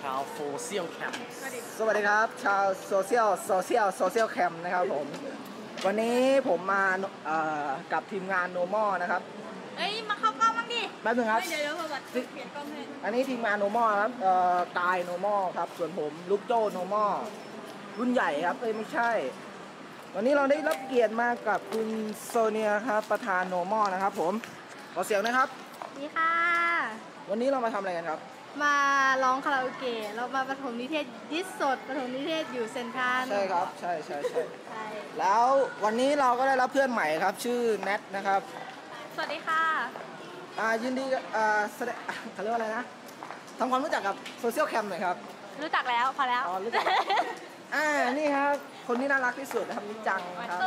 ชาวโฟเซียลแคมป์สวัสดีครับ ชาวโซเชียลโซเชียลโซเชียลแคมป์นะครับผม วันนี้ผมมาเอ่อกับทีมงานโนมอนะครับ เอ้ย มาเข้ากล้องบ้างดิแป๊บนึงครับ เดี๋ยวเดี๋ยวบัตรเปลี่ยนกล้องให้อันนี้ทีมงานโนมอครับเอ่อกายโนมอครับ ส่วนผมลูกโจ้โนมอรุ่นใหญ่ครับ เอ้ยไม่ใช่ วันนี้เราได้รับเกียรติมากับคุณโซเนียครับประธานโนมอนะครับ ผม ขอเสียงนะครับนี่ค่ะ วันนี้เรามาทำอะไรกันครับ มาร้องคาราโอเกะเรามาปฐมนิเทศยิสสดปฐมนิเทศอยู่เซนทรัลใช่ครับใช่ใช่ใช่ใช่แล้ววันนี้เราก็ได้รับเพื่อนใหม่ครับ ชื่อแนทนะครับสวัสดีค่ะอ่ายินดีกับอ่าแสดงเขาเรียกว่าอะไรนะทำความรู้จักกับโซเชียลแคมหน่อยครับ รู้จักแล้วพอแล้วอ๋อรู้จักอ่านี่ครับ คนที่น่ารักที่สุดนะครับนิจังครับ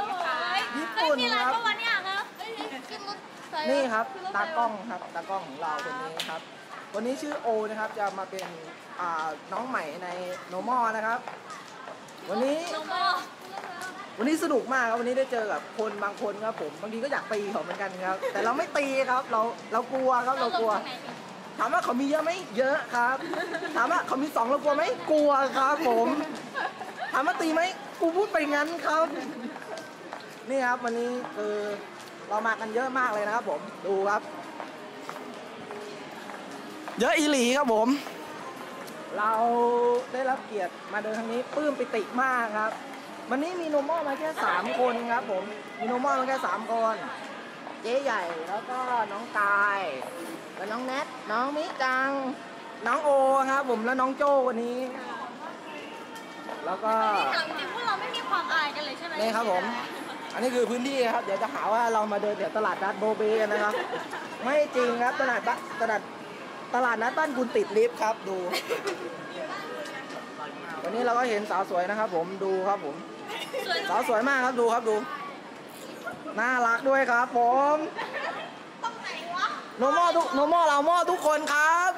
ญี่ปุ่นมีอะไรครับปะวันนี้อะนะเอ้ยขึ้นรถไฟนี่ครับขึ้นถไฟตากล้องครับตากล้องของเราคนนี้ครับ วันนี้ชื่อโอนะครับจะมาเป็นอ่าน้องใหม่ในโนมอนะครับ วันนี้ลงมาวันนี้สนุกมากครับวันนี้ได้เจอกับคนบางคนครับผมบางทีก็อยากตีเขาเหมือนกันครับ แต่เราไม่ตีครับเราเรากลัวครับเรากลัว ถามว่าเขามีเยอะไหมเยอะครับ ถามว่าเขามีสองเรากลัวไหมกลัวครับผม ถามว่าตีไหมกูพูดไปงั้นครับนี่ครับวันนี้คือเรามากันเยอะมากเลยนะครับผมดูครับ เยอะอีหลีครับผม เราได้รับเกียรติมาเดินทางนี้ปลื้มปิติมากครับ วันนี้มีโนมอมาแค่สามคนครับผม มีโนมอมาแค่สามคน เจ๊ใหญ่แล้วก็น้องกาย แล้วน้องแนทน้องมิจัง น้องโอครับผมแล้วน้องโจ้วันนี้ แล้วก็ถามจริงพวกเราไม่มีความอายกันเลยใช่ไหมนี่ครับผม อันนี้คือพื้นที่ครับ เดี๋ยวจะหาว่าเรามาเดินเดี๋ยวตลาดนัดโบเบกันนะครับ ไม่จริงครับตลาดบ้านตลาด ตลาดนัดบ้านคุณติดลิฟต์ครับดู วันนี้เราก็เห็นสาวสวยนะครับ ผมดูครับผมสวยสาวสวยมากครับดูครับดู น่ารักด้วยครับ ผมตรงไหนวะโนมอทุกโนมอเรามอทุกคนครับ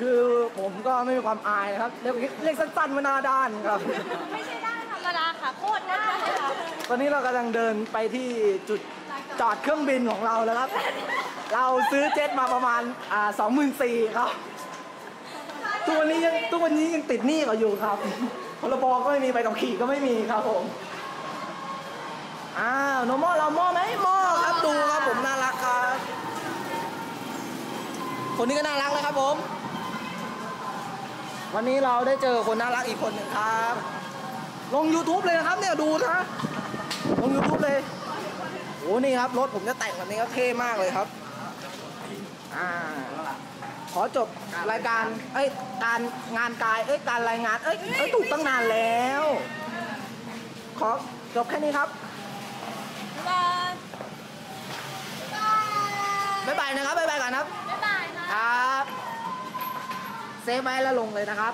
คือผมก็ไม่มีความอายนะครับเรียกเรียกสั้นๆว่าหน้าด้านครับ ไม่ใช่ได้ธรรมดาค่ะโคตรได้เลยค่ะตอนนี้เรากำลังเดินไปที่จุด จอดเครื่องบินของเราแล้วครับ เราซื้อเจ็ตมาประมาณอ่าสองหมื่นสี่ครับ ทุกวันนี้ยังทุกวันนี้ยังติดหนี้เขาอยู่ครับพลบก็ไม่มีใบขับขี่ก็ไม่มีครับผมอ้าวโนมอเรามอไหมมอครับดูครับผมน่ารักครับคนนี้ก็น่ารักเลยครับผม วันนี้เราได้เจอคนน่ารักอีกคนหนึ่งครับ ลง YouTube เลยนะครับเนี่ยดูนะ ลง YouTube เลยโอ้ นี่ครับ รถผมจะแต่งแบบนี้ก็เท่มากเลยครับ อ่า ขอจบรายการ เอ้ย การงานกาย เอ้ย การรายงาน เอ้ย เอ้ย ถูกตั้งนานแล้ว ขอจบแค่นี้ครับ บ๊ายบาย บ๊ายบายนะครับ บ๊ายบายก่อนครับ บ๊ายบายค่ะครับ เซฟไว้แล้วลงเลยนะครับ